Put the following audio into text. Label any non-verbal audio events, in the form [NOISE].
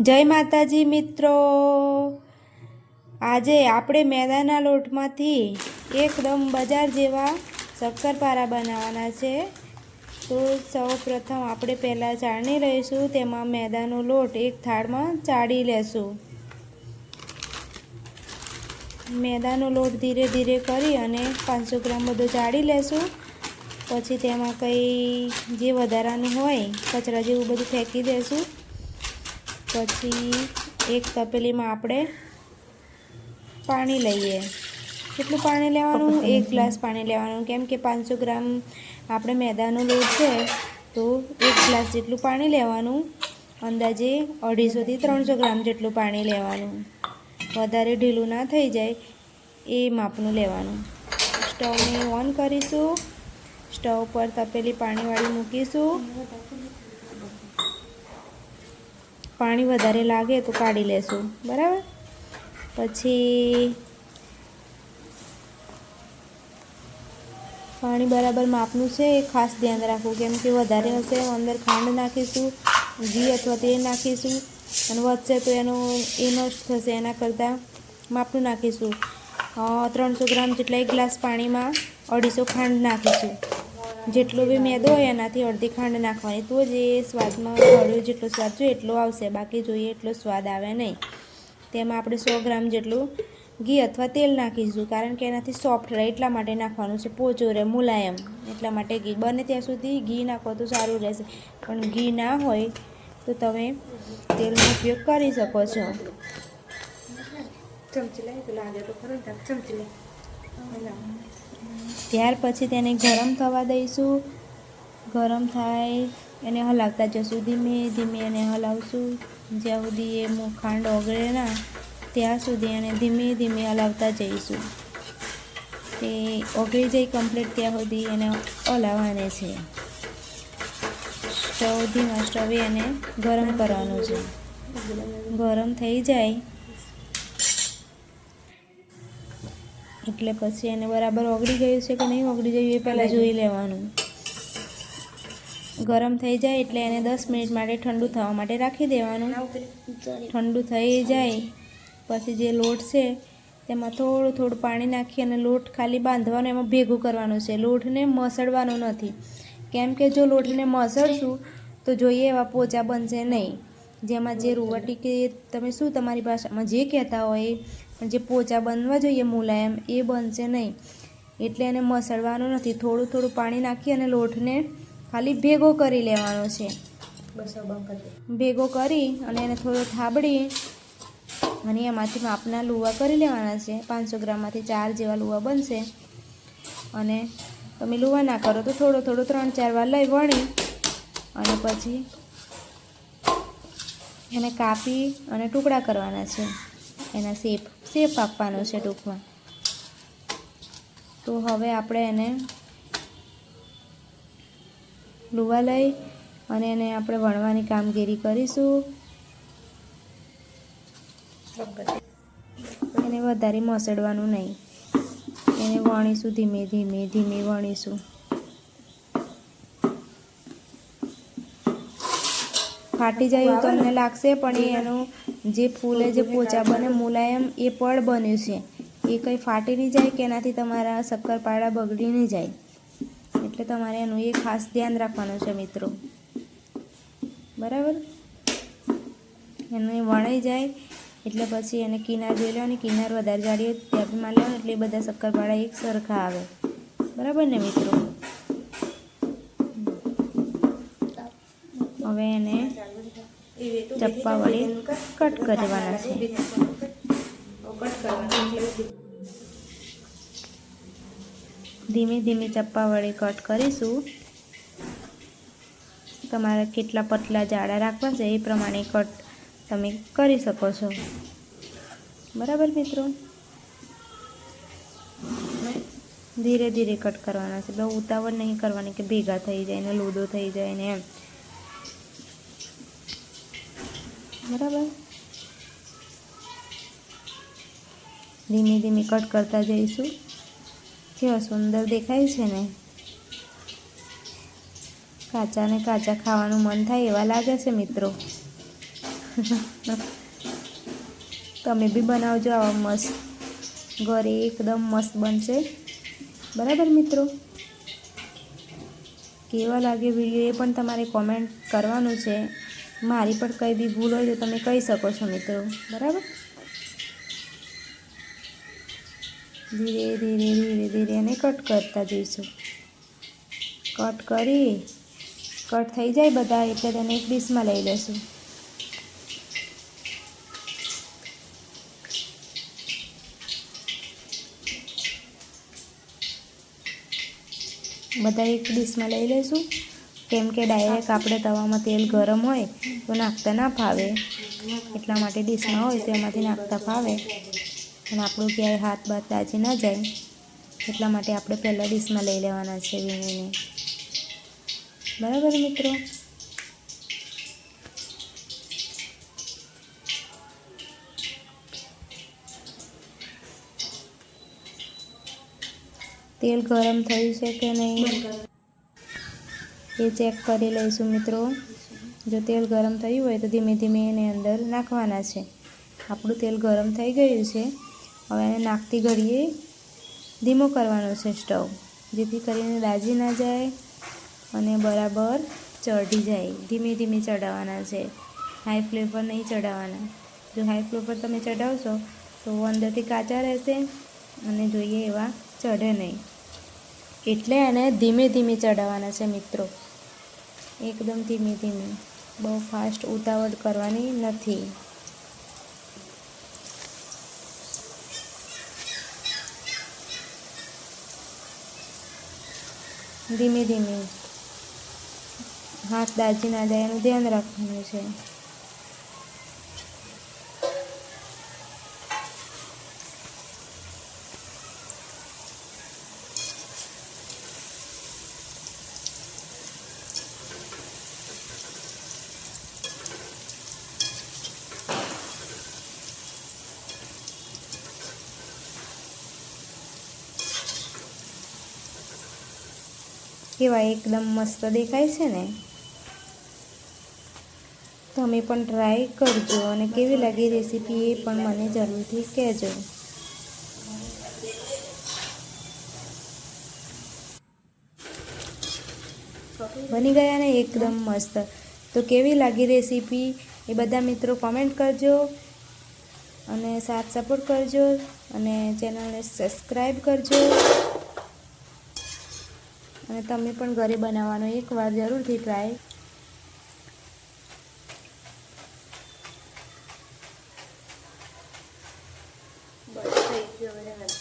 જય માતાજી મિત્રો. આજે આપણે મેદાના લોટમાંથી એકદમ બજાર જેવા શક્કરપારા બનાવવાના છે. તો સૌ પ્રથમ આપણે પહેલાં ચાળણી લઈશું, તેમાં મેદાનો લોટ એક થાળમાં ચાળી લેશું. મેદાનો લોટ ધીરે ધીરે કરી અને પાંચસો ગ્રામ બધો ચાળી લેશું. પછી તેમાં કંઈ જે વધારાનું હોય, કચરા જેવું બધું ફેંકી દેશું. પછી એક તપેલીમાં આપણે પાણી લઈએ. કેટલું પાણી લેવાનું? એક ગ્લાસ પાણી લેવાનું. કેમ કે પાંચસો ગ્રામ આપણે મેદાનો લોટ છે તો એક ગ્લાસ જેટલું પાણી લેવાનું. અંદાજે અઢીસોથી ત્રણસો ગ્રામ જેટલું પાણી લેવાનું. વધારે ઢીલું ના થઈ જાય એ માપનું લેવાનું. સ્ટવને ઓન કરીશું. સ્ટવ પર તપેલી પાણીવાળી મૂકીશું. પાણી વધારે લાગે તો કાઢી લેશું. બરાબર? પછી પાણી બરાબર માપનું છે, એ ખાસ ધ્યાન રાખવું. કેમ કે વધારે હશે, અંદર ખાંડ નાખીશું, ઘી અથવા તેલ નાખીશું, અને વધશે તો એનો, એ નષ્ટ થશે. એના કરતાં માપનું નાખીશું. ત્રણસો ગ્રામ જેટલા એક ગ્લાસ પાણીમાં અઢીસો ખાંડ નાખીશું. જેટલો બી મેદો હોય એનાથી અડધી ખાંડ નાખવાની. તો જ એ સ્વાદમાં હળવો જેટલો સ્વાદ જોઈએ એટલો આવશે, બાકી જોઈએ એટલો સ્વાદ આવે નહીં. તેમાં આપણે સો ગ્રામ જેટલું ઘી અથવા તેલ નાખીશું, કારણ કે એનાથી સોફ્ટ રહે એટલા માટે નાખવાનું છે. પોચો રહે, મુલાયમ, એટલા માટે ઘી. બને ત્યાં સુધી ઘી નાખો તો સારું રહેશે. પણ ઘી ના હોય તો તમે તેલનો ઉપયોગ કરી શકો છો. ત્યાર પછી તેને ગરમ થવા દઈશું. ગરમ થાય એને હલાવતા જશું ધીમે ધીમે એને હલાવશું. જ્યાં સુધી એ ખાંડ ઓગળે ના, ત્યાં સુધી એને ધીમે ધીમે હલાવતા જઈશું. તે ઓગળી જાય કમ્પ્લીટ ત્યાં સુધી એને હલાવવાને છે. સ્ટવ ધીમા સ્ટવે એને ગરમ કરવાનું છે. ગરમ થઈ જાય એટલે પછી એને બરાબર ઓગળી ગયું છે કે નહીં? ઓગળી ગયું એ પહેલાં જોઈ લેવાનું. ગરમ થઈ જાય એટલે એને દસ મિનિટ માટે ઠંડુ થવા માટે રાખી દેવાનું. ઠંડુ થઈ જાય, પછી જે લોટ છે, તેમાં થોડું થોડું પાણી નાખી અને લોટ ખાલી બાંધવાનો, એમાં ભેગું કરવાનું છે. લોટને મસળવાનો નથી. કેમ કે જો લોટને મસળશું, તો જોઈએ એવા પોચા બનશે નહીં. જેમાં જે રૂવટી કે તમે શું તમારી ભાષામાં જે કહેતા હોય પણ જે પોચા બનવા જોઈએ મુલાયમ, એ બનશે નહીં. એટલે એને મસળવાનું નથી. થોડું થોડું પાણી નાખી અને લોટને ખાલી ભેગો કરી લેવાનો છે. ભેગો કરી અને એને થોડો થાબડી અને એમાંથી માપના લુવા કરી લેવાના છે. પાંચસો ગ્રામમાંથી ચાર જેવા લુવા બનશે. અને તમે લુવા ના કરો તો થોડો થોડો ત્રણ ચાર વાર લઈ વણી અને પછી એને કાપી અને ટુકડા કરવાના છે. એના શેપ શેપ આપવાનો છે ટૂંકમાં. તો હવે આપણે એને લુવા લઈ અને એને આપણે વણવાની કામગીરી કરીશું. એને વધારે મસળવાનું નહીં. એને વણીશું ધીમે ધીમે ધીમે વણીશું. ફાટી જાય એવું તમને લાગશે, પણ એનું જે ફૂલે જે પોચા બને મુલાયમ એ પડ બન્યું છે. એ કંઈ ફાટી નહીં જાય કે એનાથી તમારા શક્કરપારા બગડી નહીં જાય. એટલે તમારે એનું એ ખાસ ધ્યાન રાખવાનું છે મિત્રો. બરાબર? એને વણાઈ જાય એટલે પછી એને કિનાર જોઈ લેવાની કિનાર વધારે જાડી હોય ત્યાં બી માર લેવાનું એટલે બધા શક્કરપારા એક સરખા આવે. બરાબર ને મિત્રો? હવે એને ચપ્પા વડે કટ કરવાના છે. ધીમે ધીમે ચપ્પા વડે કટ કરીશું. તમારે કેટલા પતલા જાડા રાખવા છે એ પ્રમાણે કટ તમે કરી શકો છો. બરાબર મિત્રો? ધીરે ધીરે કટ કરવાના છે. બહુ ઉતાવળ નહીં કરવાની કે ભેગા થઈ જાય ને લૂદો થઈ જાય ને એમ. બરાબર? ધીમે ધીમે કટ કરતા જઈશું. કેવા સુંદર દેખાય છે ને? કાચા ને કાચા ખાવાનું મન થાય એવા લાગે છે મિત્રો. [LAUGHS] તમે બી બનાવજો આવા મસ્ત. ઘરે એકદમ મસ્ત બનશે. બરાબર મિત્રો? કેવા લાગે વીડિયો એ પણ તમારે કોમેન્ટ કરવાનું છે. મારી પણ કંઈ બી ભૂલ હોય તો તમે કહી શકો છો, મિત્રો. બરાબર? ધીરે ધીરે ધીરે ધીરે એને કટ કરતા જઈશું. કટ કરી કટ થઈ જાય બધા, એટલે તેને એક ડીશમાં લઈ લેશું. બધા એક ડીશમાં લઈ લઈશું કેમ કે ડાયરેક્ટ આપણે તવામાં તેલ ગરમ હોય તો નાખતા ના ફાવે. એટલા માટે ડીશમાં હોય તો એમાંથી નાખતા ફાવે. અને આપણું ક્યાંય હાથ બાથ તાજી ના જાય. એટલા માટે આપણે પહેલાં ડીશમાં લઈ લેવાના છે વીણીને. બરાબર મિત્રો? તેલ ગરમ થયું છે કે નહીં? એ ચેક કરી લઈશું મિત્રો. જો તેલ ગરમ થયું હોય તો ધીમે ધીમે એની અંદર નાખવાના છે. આપણું તેલ ગરમ થઈ ગયું છે. હવે એને નાખતી ઘડીએ ધીમો કરવાનો છે સ્ટવ. જેથી કરીને દાજી ના જાય અને બરાબર ચડી જાય. ધીમે ધીમે ચડાવવાના છે. હાઈ ફ્લેમ પર નહીં ચડાવવાના જો હાઈ ફ્લેમ પર તમે ચડાવશો તો અંદરથી કાચા રહેશે અને જોઈએ એવા ચઢે નહીં. એટલે એને ધીમે ધીમે ચડાવવાના છે મિત્રો. એકદમ ધીમે ધીમે. બહુ ફાસ્ટ ઉતાવળ કરવાની નથી. ધીમે ધીમે. હાથ દાજી ના જાય એનું ધ્યાન રાખવાનું છે. કેવા એકદમ મસ્ત દેખાય છે ને? તમે પણ ટ્રાય કરજો અને કેવી લાગી રેસીપી એ પણ મને જરૂરથી કહેજો. બની ગયા ને એકદમ મસ્ત. તો કેવી લાગી રેસીપી એ બધા મિત્રો કોમેન્ટ કરજો અને સાથ સપોર્ટ કરજો અને ચેનલને સબસ્ક્રાઈબ કરજો. અને તમે પણ ઘરે બનાવવાનો એકવાર જરૂરથી ટ્રાય બસ થઈ ગયો